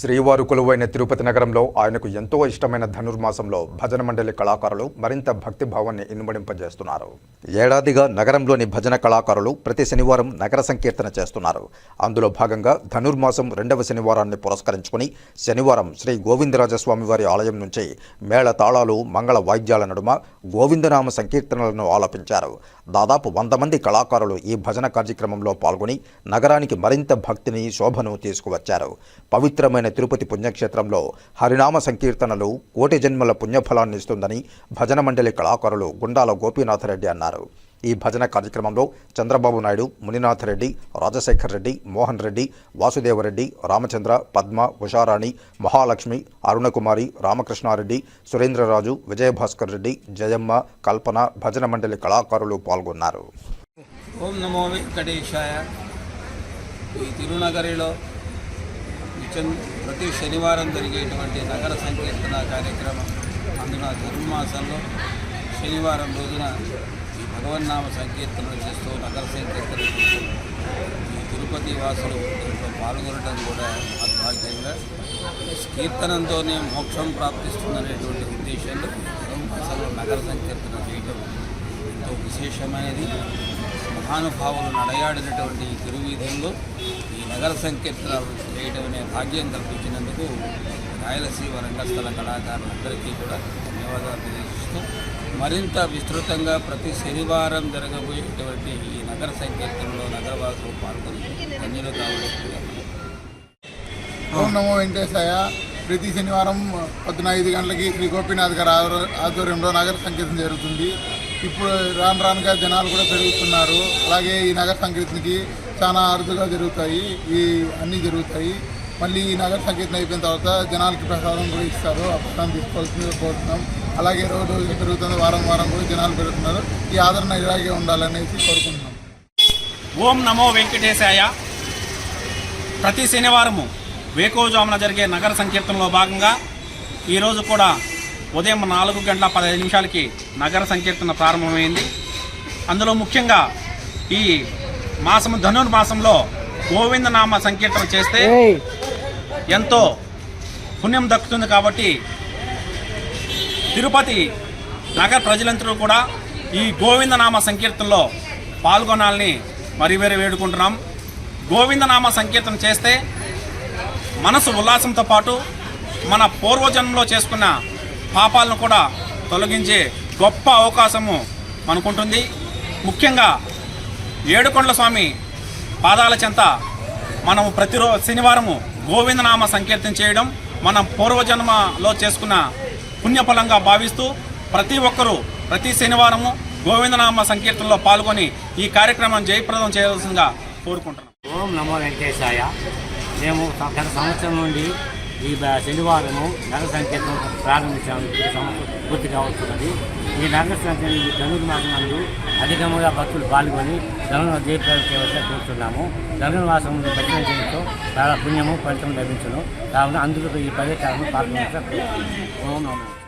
శ్రీవారు కొలువైన తిరుపతి నగరంలో ఆయనకు ఎంతో ఇష్టమైన ధనుర్మాసంలో భజన మండలి కళాకారులు మరింత భక్తి భావాన్ని ఇనుమడింపజేస్తున్నారు. ఏడాదిగా నగరంలోని భజన కళాకారులు ప్రతి శనివారం నగర సంకీర్తన చేస్తున్నారు. అందులో భాగంగా ధనుర్మాసం రెండవ శనివారాన్ని పురస్కరించుకుని శనివారం శ్రీ గోవిందరాజస్వామి వారి ఆలయం నుంచి మేళ తాళాలు మంగళ వాయిద్యాల నడుమ గోవిందనామ సంకీర్తనలను ఆలపించారు. దాదాపు వంద మంది కళాకారులు ఈ భజన కార్యక్రమంలో పాల్గొని నగరానికి మరింత భక్తిని శోభను తీసుకువచ్చారు. పవిత్రమైన తిరుపతి పుణ్యక్షేత్రంలో హరినామ సంకీర్తనలు కోటి జన్మల పుణ్యఫలాన్ని ఇస్తుందని భజన మండలి కళాకారులు గుండాల గోపీనాథరెడ్డి అన్నారు. ఈ భజన కార్యక్రమంలో చంద్రబాబు నాయుడు మునినాథరెడ్డి రాజశేఖర్ రెడ్డి మోహన్ రెడ్డి వాసుదేవరెడ్డి రామచంద్ర పద్మ ఉషారాణి మహాలక్ష్మి అరుణకుమారి రామకృష్ణారెడ్డి సురేంద్రరాజు విజయభాస్కర్ రెడ్డి జయమ్మ కల్పన భజన మండలి కళాకారులు పాల్గొన్నారు. ఓం నమో వెంకటేశాయ. ఈ తిరునగరిలో ప్రతి శనివారం జరిగేటువంటి నగర సంకీర్తన కార్యక్రమం అందున ధనుర్మాసంలో శనివారం రోజున ఈ భగవన్నామ సంకీర్తనలు చేస్తూ నగర సంకీర్తన ఈ తిరుపతి వాసులు దీంట్లో పాల్గొనడం కూడా మద్భాగ్యంగా కీర్తనంతోనే మోక్షం ప్రాప్తిస్తుందనేటువంటి ఉద్దేశంలో ఈ నగర సంకీర్తన చేయడం ఎంతో విశేషమైనది. మహానుభావులు నడయాడినటువంటి ఈ తిరువీధుల్లో నగర సంకీర్తన చేయడం అనే భాగ్యం కల్పించినందుకు రాయలసీమ రంగస్థల కళాకారులందరికీ కూడా ధన్యవాదాలు తెలియజేస్తూ మరింత విస్తృతంగా ప్రతి శనివారం జరగబోయేటువంటి ఈ నగర సంకీర్తనలో నగరవాసులు పాల్గొని ధన్యులు కావాలి నమో వెంకటేశాయ. ప్రతి శనివారం పొద్దున ఐదు గంటలకి శ్రీ గోపీనాథ్ గారి ఆధ్వర్యంలో నగర సంకీర్తన జరుగుతుంది. ఇప్పుడు రాను రానుగా జనాలు కూడా పెరుగుతున్నారు. అలాగే ఈ నగర సంకీర్తనకి చాలా అరుదుగా జరుగుతాయి. ఈ అన్నీ జరుగుతాయి. మళ్ళీ ఈ నగర సంకీర్తన అయిపోయిన తర్వాత జనాలకి ప్రసాదం కూడా ఇస్తారు. ఆ ప్రసాదం తీసుకోవాల్సిందిగా కోరుతున్నాం. అలాగే రోజు రోజు పెరుగుతుంది. వారం వారం కూడా జనాలు పెరుగుతున్నారు. ఈ ఆదరణ ఇలాగే ఉండాలనేసి కోరుకుంటున్నాం. ఓం నమో వెంకటేశాయ. ప్రతి శనివారము వేకోజామున జరిగే నగర సంకీర్తనలో భాగంగా ఈరోజు కూడా ఉదయం నాలుగు గంటల పదహైదు నిమిషాలకి నగర సంకీర్తన ప్రారంభమైంది. అందులో ముఖ్యంగా ఈ మాసము ధనుర్మాసంలో గోవిందనామ సంకీర్తన చేస్తే ఎంతో పుణ్యం దక్కుతుంది కాబట్టి తిరుపతి నగర ప్రజలందరూ కూడా ఈ గోవిందనామ సంకీర్తనలో పాల్గొనాలని మరి వేరే వేడుకుంటున్నాం. గోవిందనామ సంకీర్తన చేస్తే మనసు ఉల్లాసంతో పాటు మన పూర్వజన్మలో చేసుకున్న పాపాలను కూడా తొలగించే గొప్ప అవకాశము మనకుంటుంది. ముఖ్యంగా ఏడుకొండల స్వామి పాదాల చెంత మనము ప్రతిరో శనివారము గోవిందనామ సంకీర్తన చేయడం మనం పూర్వజన్మలో చేసుకున్న పుణ్యఫలంగా భావిస్తూ ప్రతి ఒక్కరూ ప్రతి శనివారము గోవిందనామ సంకీర్తనలో పాల్గొని ఈ కార్యక్రమం జయప్రదం చేయాల్సిందిగా కోరుకుంటున్నాం. ఓం నమో వెంకటేశాయ. మేము గత సంవత్సరం నుండి ఈ శనివారము నగర సంకీర్తనం ప్రారంభించాము. ఈ సంవత్సరం పూర్తి ఈ నగర సంక్రాంతి ఈ ధనుర్మాసం నందు అధికముగా భక్తులు పాల్గొని ధనుర్మ జయప్రదం చేయవలసి కోరుతున్నాము ధనుర్మాసం దర్శనం చేయడంతో చాలా పుణ్యము ఫలితం లభించను. కావున అందుకు ఈ పర్యటనను పాల్గొనవచ్చు ఓం నమో